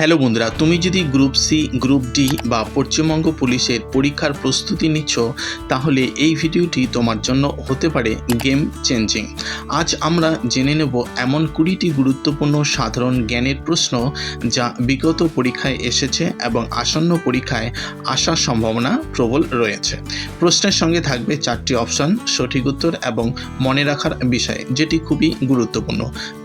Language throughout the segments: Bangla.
হ্যালো বন্ধুরা, তুমি যদি গ্রুপ সি গ্রুপ ডি বা পশ্চিমবঙ্গ পুলিশের পরীক্ষার প্রস্তুতি নিচ্ছ, তাহলে এই ভিডিওটি তোমার জন্য হতে পারে গেম চেঞ্জিং আজ আমরা জেনে নেব এমন কুড়িটি গুরুত্বপূর্ণ সাধারণ জ্ঞানের প্রশ্ন যা বিগত পরীক্ষায় এসেছে এবং আসন্ন পরীক্ষায় আসার সম্ভাবনা প্রবল রয়েছে। প্রশ্নের সঙ্গে থাকবে চারটি অপশন সঠিক উত্তর এবং মনে রাখার বিষয়, যেটি খুবই গুরুত্বপূর্ণ।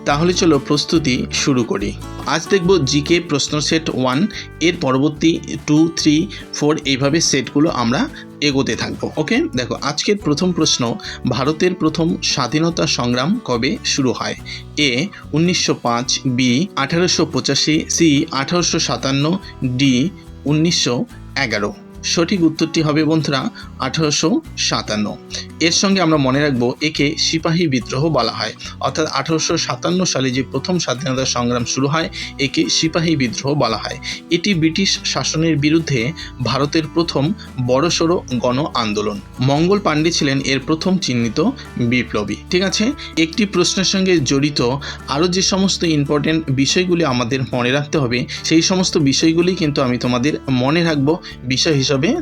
তাহলে চলো প্রস্তুতি শুরু করি। আজ দেখব জিকে প্রশ্ন সেট ওয়ান, এর পরবর্তী টু, থ্রি, ফোর এইভাবে সেটগুলো আমরা এগোতে থাকব, ওকে? দেখো, আজকের প্রথম প্রশ্ন, ভারতের প্রথম স্বাধীনতা সংগ্রাম কবে শুরু হয়? এ, উনিশশো পাঁচ, বি, আঠারোশো পঁচাশি, সি, আঠারোশো সাতান্ন, ডি, উনিশশো এগারো। সঠিক উত্তরটি হবে বন্ধুরা আঠারোশো সাতান্ন। এর সঙ্গে আমরা মনে রাখব একে সিপাহী বিদ্রোহ বলা হয়। অর্থাৎ আঠারোশো সাতান্ন সালে যে প্রথম স্বাধীনতা সংগ্রাম শুরু হয়, একে সিপাহী বিদ্রোহ বলা হয়। এটি ব্রিটিশ শাসনের বিরুদ্ধে ভারতের প্রথম বড়সড় গণ আন্দোলন মঙ্গল পাণ্ডে ছিলেন এর প্রথম চিহ্নিত বিপ্লবী। ঠিক আছে? একটি প্রশ্নের সঙ্গে জড়িত আরও যে সমস্ত ইম্পর্টেন্ট বিষয়গুলি আমাদের মনে রাখতে হবে, সেই সমস্ত বিষয়গুলি কিন্তু আমি তোমাদের মনে রাখব, বিষয়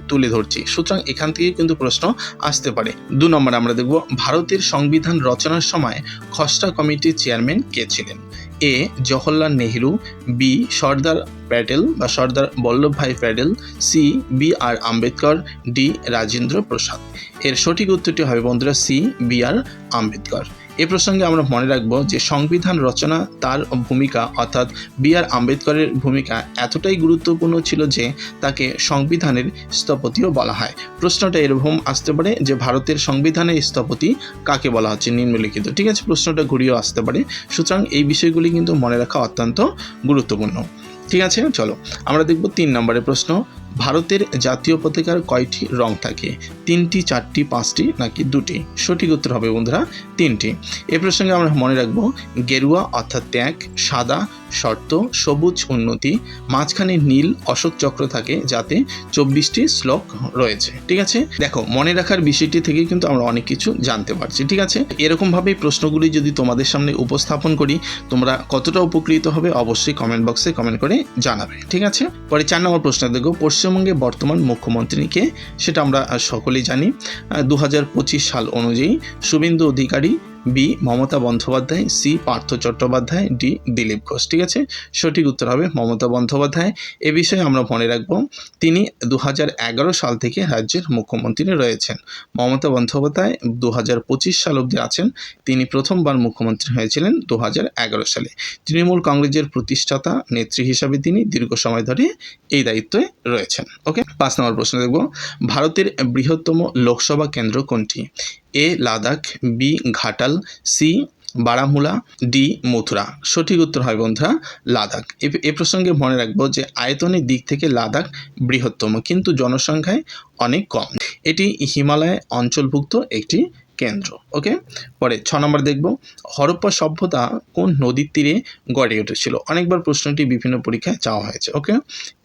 তুলে ধরছি। সুতরাং এখান থেকে কিন্তু প্রশ্ন আসতে পারে। দু নম্বর আমরা দেখব, ভারতের সংবিধান রচনার সময় খসড়া কমিটির চেয়ারম্যান কে ছিলেন? এ, জওহরলাল নেহরু, বি, সর্দার প্যাটেল বা Sardar Vallabhbhai Patel, C, B R Ambedkar, D, Rajendra Prasad. এর সঠিক উত্তরটি হবে বন্ধুরা সি, বি আর আম্বেদকর। এ প্রসঙ্গে আমরা মনে রাখব যে সংবিধান রচনা তার ভূমিকা অর্থাৎ বি আর আম্বেদকরের ভূমিকা এতটাই গুরুত্বপূর্ণ ছিল যে তাকে সংবিধানের স্থপতিও বলা হয়। প্রশ্নটা এরকম আসতে পারে যে ভারতের সংবিধানের স্থপতি কাকে বলা হচ্ছে নিম্নলিখিত। ঠিক আছে, প্রশ্নটা ঘুরিয়েও আসতে পারে। সুতরাং এই বিষয়গুলি কিন্তু মনে রাখা অত্যন্ত গুরুত্বপূর্ণ। ঠিক আছে, চলো আমরা দেখব তিন নম্বরের প্রশ্ন। ভারতের জাতীয় পতাকার কয়টি রং থাকে? তিনটি, চারটি, পাঁচটি, নাকি দুটি? সঠিক উত্তর হবে বন্ধুরা, তিনটি। এ প্রসঙ্গে আমরা মনে রাখব, গেরুয়া অর্থাৎ ত্যাগ, সাদা, শর্ত, সবুজ, উন্নতি, মাঝখানে নীল, অশোক চক্র থাকে, যাতে চব্বিশটি শ্লোক রয়েছে। ঠিক আছে? দেখো, মনে রাখার বিষয়টি থেকে কিন্তু আমরা অনেক কিছু জানতে পারছি, ঠিক আছে? এরকমভাবে প্রশ্নগুলি যদি তোমাদের সামনে উপস্থাপন করি, তোমরা কতটা উপকৃত হবে, অবশ্যই কমেন্ট বক্সে কমেন্ট করে জানাবে, ঠিক আছে? পরে চার নম্বর প্রশ্ন দেখো পশ্চিমবঙ্গে বর্তমান মুখ্যমন্ত্রীকে সেটা আমরা সকলেই জানি। দু হাজার পঁচিশ সাল অনুযায়ী Suvendu Adhikari B, Mamata Bandyopadhyay, C, Partha Chattopadhyay, D, Dilip Ghosh, ঠিক আছে? সঠিক উত্তর হবে মমতা বন্দ্যোপাধ্যায়। এ বিষয়ে আমরা মনে রাখব, তিনি দু হাজার এগারো সাল থেকে রাজ্যের মুখ্যমন্ত্রী রয়েছেন। মমতা বন্দ্যোপাধ্যায় দু হাজার পঁচিশ সাল অবধি আছেন। তিনি প্রথমবার মুখ্যমন্ত্রী হয়েছিলেন দু হাজার এগারো সালে। তৃণমূল কংগ্রেসের প্রতিষ্ঠাতা, নেত্রী হিসাবে তিনি দীর্ঘ সময় ধরে এই দায়িত্বে রয়েছেন। ওকে? পাঁচ নম্বর প্রশ্ন দেখব। ভারতের বৃহত্তম লোকসভা কেন্দ্র কোনটি? A, Ladakh, B, Ghatal, C, Baramulla, D, Mathura. সঠিক উত্তর হয় বন্ধুরা, লাদাখ। এ- প্রসঙ্গে মনে রাখব যে আয়তনের দিক থেকে লাদাখ বৃহত্তম, কিন্তু জনসংখ্যায় অনেক কম। এটি হিমালয় অঞ্চলভুক্ত একটি কেন্দ্র ওকে পরে ছ নম্বর দেখব, হরপ্পা সভ্যতা কোন নদীর তীরে গড়ে উঠেছিল? অনেকবার প্রশ্নটি বিভিন্ন পরীক্ষায় চাওয়া হয়েছে okay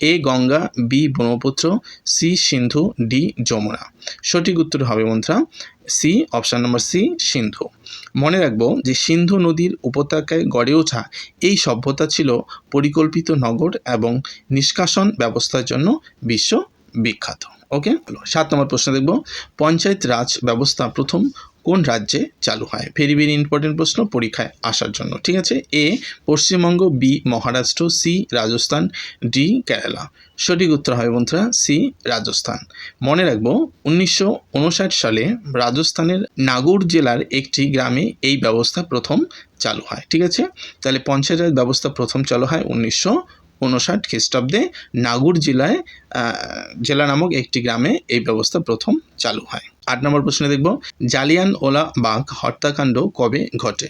A Ganga, B Brahmaputra, C Sindhu, D Yamuna. সঠিক উত্তর হবে বন্ধুরা, সি অপশান নম্বর সি, সিন্ধু। মনে রাখব যে সিন্ধু নদীর উপত্যকায় গড়ে ওঠা এই সভ্যতা ছিল পরিকল্পিত নগর এবং নিষ্কাশন ব্যবস্থার জন্য বিশ্ব বিখ্যাত ওকে সাত নম্বর প্রশ্ন দেখব। পঞ্চায়েত রাজ ব্যবস্থা প্রথম কোন রাজ্যে চালু হয়? ভেরি ভেরি ইম্পর্টেন্ট প্রশ্ন, পরীক্ষায় আসার জন্য। ঠিক আছে? A, Paschimbanga, B, Maharashtra, C, Rajasthan, D, Kerala. সঠিক উত্তর হবে বন্ধুরা, সি, রাজস্থান। মনে রাখব, উনিশশো সালে রাজস্থানের নাগৌর জেলার একটি গ্রামে এই ব্যবস্থা প্রথম চালু হয়। ঠিক আছে? তাহলে পঞ্চায়েত রাজ ব্যবস্থা প্রথম চালু হয় উনিশশো উনষাট খ্রিস্টাব্দে নাগুর জেলায় জেলা নামক একটি গ্রামে এই ব্যবস্থা প্রথম চালু হয়। আট নম্বর প্রশ্নে দেখব, জালিয়ান ওলা বাঘ হত্যাকাণ্ড কবে ঘটে?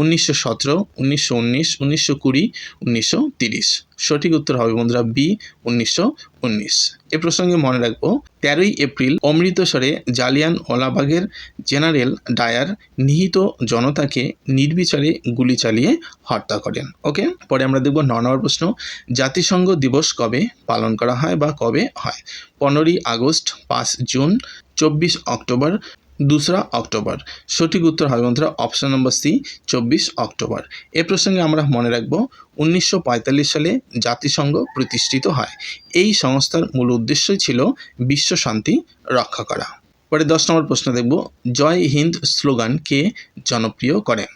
উনিশশো সতেরো, উনিশশো উনিশ, উনিশশো কুড়ি, উনিশশো তিরিশ। সঠিক উত্তর হবে বন্ধুরা বি, উনিশশো উনিশ। এ প্রসঙ্গে মনে রাখব, তেরোই এপ্রিল অমৃতসরে জালিয়ান ওলাবাগের জেনারেল ডায়ার নিহিত জনতাকে নির্বিচারে গুলি চালিয়ে হত্যা করেন। ওকে, পরে আমরা দেখব ন নম্বর প্রশ্ন। জাতিসংঘ দিবস কবে পালন করা হয় বা কবে হয়? পনেরোই আগস্ট, পাঁচ জুন, চব্বিশ অক্টোবর দোসরা অক্টোবর। সঠিক উত্তর হবে বন্ধুরা অপশন নম্বর সি, চব্বিশ অক্টোবর। এ প্রসঙ্গে আমরা মনে রাখব, উনিশশো পঁয়তাল্লিশ সালে জাতিসংঘ প্রতিষ্ঠিত হয়। এই সংস্থার মূল উদ্দেশ্যই ছিল বিশ্ব শান্তি রক্ষা করা। পরে দশ নম্বর প্রশ্ন দেখব, জয় হিন্দ স্লোগান কে জনপ্রিয় করেন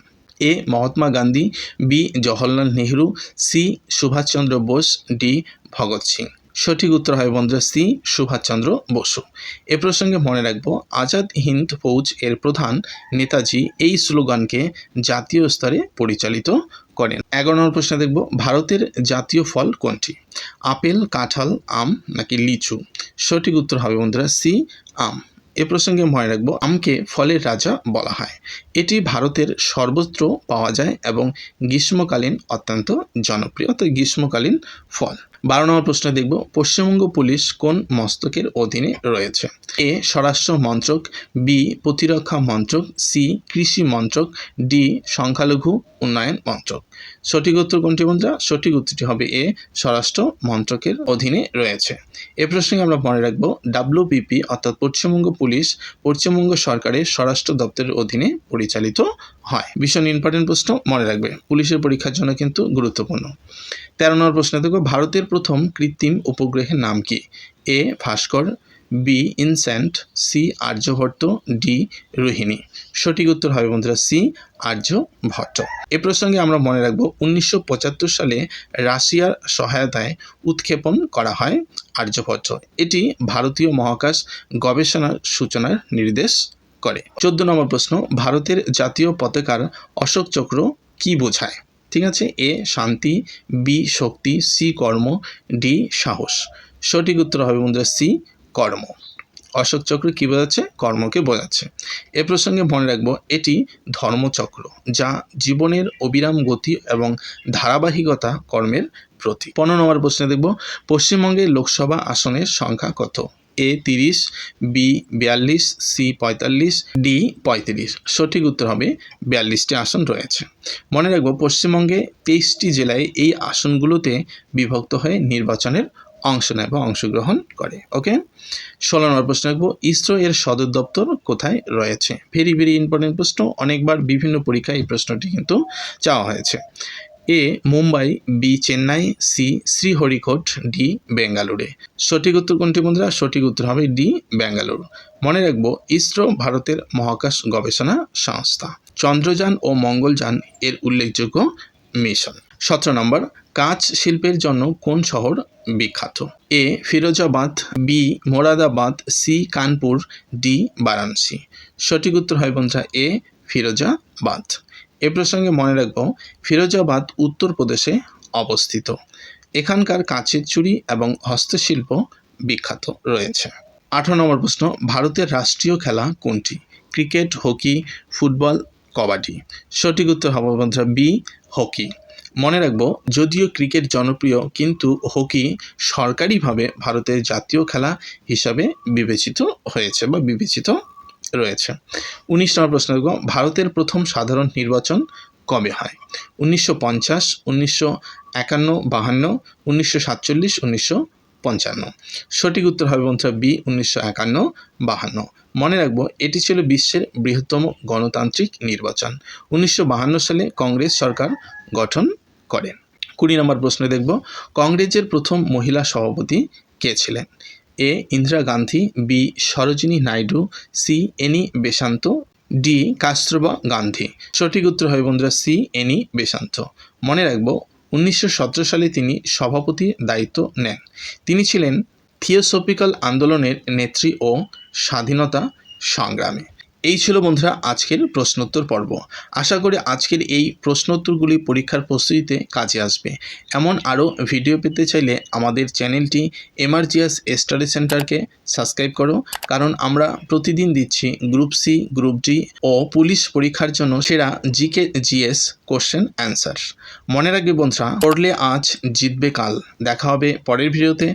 A Mahatma Gandhi, B Jawaharlal Nehru, C Subhas Chandra Bose, D Bhagat Singh. সঠিক উত্তর হবে বন্ধুরা সি, সুভাষচন্দ্র বসু। এ প্রসঙ্গে মনে রাখব, আজাদ হিন্দ ফৌজ এর প্রধান নেতাজি এই স্লোগানকে জাতীয় স্তরে পরিচালিত করেন। এগারো নম্বর প্রশ্ন দেখব, ভারতের জাতীয় ফল কোনটি? আপেল, কাঁঠাল, আম নাকি লিচু? সঠিক উত্তর হবে বন্ধুরা সি, আম। এ প্রসঙ্গে মনে রাখব, আমকে ফলের রাজা বলা হয়। এটি ভারতের সর্বত্র পাওয়া যায় এবং গ্রীষ্মকালীন অত্যন্ত জনপ্রিয়। তো গ্রীষ্মকালীন ফল। বারো নম্বর প্রশ্ন দেখব, পশ্চিমবঙ্গ পুলিশ কোন মস্তকের অধীনে রয়েছে? এ, স্বরাষ্ট্র মন্ত্রক, বি, প্রতিরক্ষা মন্ত্রক, সি, কৃষি মন্ত্রক, ডি, সংখ্যালঘু উন্নয়ন মন্ত্রক। সঠিক উত্তর কোনটি বন্ধুরা? সঠিক উত্তরটি হবে এ, স্বরাষ্ট্র মন্ত্রকের অধীনে রয়েছে। এ প্রসঙ্গে আমরা মনে রাখব ডাব্লিউপিপি অর্থাৎ পশ্চিমবঙ্গ পুলিশ, পশ্চিমবঙ্গ সরকারের স্বরাষ্ট্র দপ্তরের অধীনে পরিচালিত হয়। ভীষণ ইম্পর্টেন্ট প্রশ্ন, মনে রাখবে, পুলিশের পরীক্ষার জন্য কিন্তু গুরুত্বপূর্ণ। তেরো নম্বর প্রশ্ন দেখো, ভারতের প্রথম কৃত্রিম উপগ্রহের নাম কি? A, Bhaskara, B INSAT C, Aryabhata, D, Rohini. সঠিক উত্তর হবে বন্ধুরা সি, আর্যভট্ট। এ প্রসঙ্গে আমরা মনে রাখব, উনিশশো সালে রাশিয়ার সহায়তায় উৎক্ষেপণ করা হয় আর্যভট্ট। এটি ভারতীয় মহাকাশ গবেষণার সূচনার নির্দেশ করে। চোদ্দ নম্বর প্রশ্ন, ভারতের জাতীয় পতাকার অশোক চক্র কি বোঝায়? ঠিক আছে? এ, শান্তি, বি, শক্তি, সি, কর্ম, ডি, সাহস। সঠিক উত্তর হবে বন্ধুরা সি, কর্ম। অশোক চক্র কী বোঝাচ্ছে? কর্মকে বোঝাচ্ছে। এ প্রসঙ্গে মনে রাখব, এটি ধর্মচক্র, যা জীবনের অবিরাম গতি এবং ধারাবাহিকতা কর্মের প্রতীক। পনেরো নম্বর প্রশ্নে দেখব, পশ্চিমবঙ্গের লোকসভা আসনের সংখ্যা কত? এ তিরিশ বি বিয়াল্লিশ সি পঁয়তাল্লিশ ডি পঁয়ত্রিশ। সঠিক উত্তর হবে বিয়াল্লিশটি আসন রয়েছে। মনে রাখব, পশ্চিমবঙ্গে তেইশটি জেলায় এই আসনগুলোতে বিভক্ত হয়ে নির্বাচনের অংশ নেয় বা অংশগ্রহণ করে, ওকে? ষোলো নম্বর প্রশ্ন রাখব, ইসরো এর সদর দপ্তর কোথায় রয়েছে? ভেরি ভেরি ইম্পর্টেন্ট প্রশ্ন, অনেকবার বিভিন্ন পরীক্ষায় এই প্রশ্নটি কিন্তু চাওয়া হয়েছে। A, Mumbai, B, Chennai, C, Sriharikota, D, বেঙ্গালুরে। সঠিক উত্তর কোনটি বন্ধুরা? সঠিক উত্তর হবে ডি, বেঙ্গালুরু। মনে রাখব, ইসরো ভারতের মহাকাশ গবেষণা সংস্থা। চন্দ্রযান ও মঙ্গলযান এর উল্লেখযোগ্য মিশন। সতেরো নম্বর, কাঁচ শিল্পের জন্য কোন শহর বিখ্যাত? A, Firozabad, B, Moradabad, C, Kanpur, D, Varanasi. সঠিক উত্তর হয় বন্ধুরা, এ, ফিরোজাবাদ। এ প্রসঙ্গে মনে রাখব, ফিরোজাবাদ উত্তরপ্রদেশে অবস্থিত। এখানকার কাঁচের চুড়ি এবং হস্তশিল্প বিখ্যাত রয়েছে। আঠারো নম্বর প্রশ্ন, ভারতের রাষ্ট্রীয় খেলা কোনটি? Cricket, hockey, football, kabaddi. সঠিক উত্তর হবে বন্ধুরা বি, হকি। মনে রাখব, যদিও ক্রিকেট জনপ্রিয়, কিন্তু হকি সরকারিভাবে ভারতের জাতীয় খেলা হিসাবে বিবেচিত হয়েছে বা বিবেচিত রয়েছে। উনিশ নম্বর প্রশ্ন দেখব, ভারতের প্রথম সাধারণ নির্বাচন কবে হয়? উনিশশো পঞ্চাশ, উনিশশো একান্ন, বাহান্ন, উনিশশো সাতচল্লিশ, উনিশশো পঞ্চান্ন। সঠিক উত্তর হবে বন্ধুরা বি, উনিশশো একান্ন, বাহান্ন। মনে রাখব, এটি ছিল বিশ্বের বৃহত্তম গণতান্ত্রিক নির্বাচন। উনিশশো বাহান্ন সালে কংগ্রেস সরকার গঠন করেন। কুড়ি নম্বর প্রশ্ন দেখব, কংগ্রেসের প্রথম মহিলা সভাপতি কে ছিলেন? A Indira Gandhi, B Sarojini Naidu, C Annie Besant, D Kasturba Gandhi. সঠিক উত্তর হবে বন্ধুরা সি এনি বেশান্ত। মনে রাখব, উনিশশো সতেরো সালে তিনি সভাপতির দায়িত্ব নেন। তিনি ছিলেন থিওসফিক্যাল আন্দোলনের নেত্রী ও স্বাধীনতা সংগ্রামে। এই ছিল বন্ধুরা আজকের প্রশ্নোত্তর পর্ব। আশা করি আজকের এই প্রশ্নোত্তরগুলি পরীক্ষার প্রস্তুতিতে কাজে আসবে। এমন আরও ভিডিও পেতে চাইলে আমাদের চ্যানেলটি এমার্জিয়াস স্টাডি সেন্টারকে সাবস্ক্রাইব করো। কারণ আমরা প্রতিদিন দিচ্ছি গ্রুপ সি, গ্রুপ ডি ও পুলিশ পরীক্ষার জন্য সেরা জিকে জিএস কোশ্চেন অ্যান্সার। মনে রাখবে বন্ধুরা, পড়লে আজ জিতবে কাল। দেখা হবে পরের ভিডিওতে।